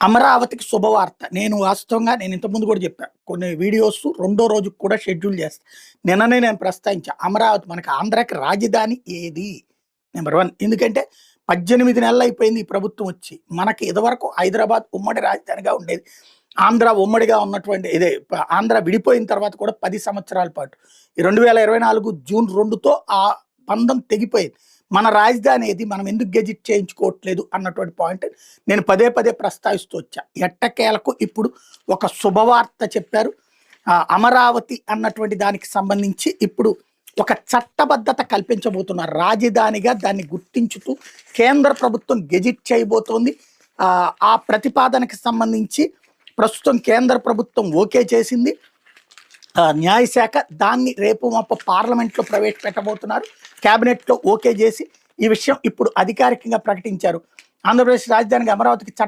అమరావతికి శుభవార్త. నేను వాస్తవంగా నేను ఇంతకుముందు కూడా చెప్పాను కొన్ని వీడియోస్ రెండో రోజుకి కూడా షెడ్యూల్ చేస్తాను నిన్ననే నేను ప్రస్తావించా. అమరావతి మనకి ఆంధ్రాకి రాజధాని ఏది? Number one. ఎందుకంటే పద్దెనిమిది నెలలు అయిపోయింది ఈ ప్రభుత్వం వచ్చి. మనకి ఇదివరకు హైదరాబాద్ ఉమ్మడి రాజధానిగా ఉండేది. ఆంధ్ర ఉమ్మడిగా ఉన్నటువంటి ఇదే ఆంధ్ర విడిపోయిన తర్వాత కూడా పది సంవత్సరాల పాటు. ఈ రెండు వేల ఇరవై నాలుగు జూన్ రెండుతో ఆ బంధం తెగిపోయింది. మన రాజధాని ఏది? మనం ఎందుకు గెజిట్ చేయించుకోవట్లేదు? అన్నటువంటి పాయింట్ నేను పదే పదే ప్రస్తావిస్తూ వచ్చా. ఎట్టకేలకు ఇప్పుడు ఒక శుభవార్త చెప్పారు. అమరావతి అన్నటువంటి దానికి సంబంధించి ఇప్పుడు ఒక చట్టబద్ధత కల్పించబోతున్నారు రాజధానిగా దాన్ని గుర్తించుతూ కేంద్ర ప్రభుత్వం గెజిట్ చేయబోతోంది. ఆ, ప్రతిపాదనకి సంబంధించి ప్రస్తుతం కేంద్ర ప్రభుత్వం ఓకే చేసింది. న్యాయశాఖ దాన్ని రేపు మాప పార్లమెంట్లో ప్రవేశపెట్టబోతున్నారు. కేబినెట్లో ఓకే చేసి ఈ విషయం ఇప్పుడు అధికారికంగా ప్రకటించారు. ఆంధ్రప్రదేశ్ రాజధానికి అమరావతికి చట్ట